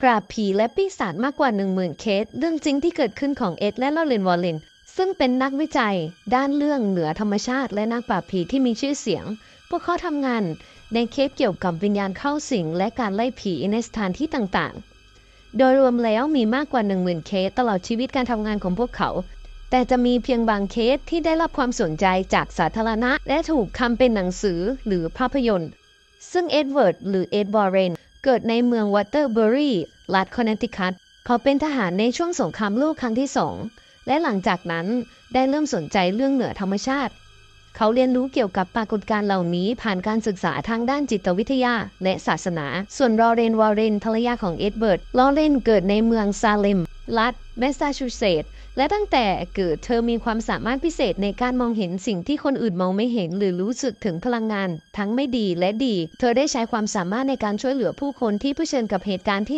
ปราบผีและปีศาจมากกว่า 10,000 เคส เรื่องจริงที่เกิดขึ้นของเอ็ดและลอเรนวอลเลนซึ่งเป็นนักวิจัย ด้านเรื่องเหนือธรรมชาติและนักปราบผีที่มีชื่อเสียง พวกเขาทำงานในเคสเกี่ยวกับวิญญาณเข้าสิงและการไล่ผีในสถานที่ต่างๆ โดยรวมแล้วมีมากกว่า 10,000 เคสตลอดชีวิตการทำงานของพวกเขา แต่จะมีเพียงบางเคสที่ได้รับความสนใจจากสาธารณะ และถูกทำเป็นหนังสือหรือภาพยนตร์ ซึ่งเอ็ดเวิร์ดหรือเอ็ดวอร์เรน เกิดในเมืองวอเตอร์เบอรีรัฐคอนเนตทิคัตเขาเป็นทหารในช่วงสงครามโลกครั้งที่สองและหลังจากนั้นได้เริ่มสนใจเรื่องเหนือธรรมชาติ เขาเรียนรู้เกี่ยวกับปรากฏการณ์เหล่านี้ผ่านการศึกษาทางด้านจิตวิทยาและศาสนา ส่วนลอเรนวอร์เรนภรรยาของเอ็ดเบิร์ตลอเรนเกิดในเมืองซาเลม รัฐแมสซาชูเซตส์และตั้งแต่เกิดเธอมีความสามารถพิเศษในการมองเห็นสิ่งที่คนอื่นมองไม่เห็น หรือรู้สึกถึงพลังงาน ทั้งไม่ดีและดี เธอได้ใช้ความสามารถในการช่วยเหลือผู้คนที่เผชิญกับเหตุการณ์ที่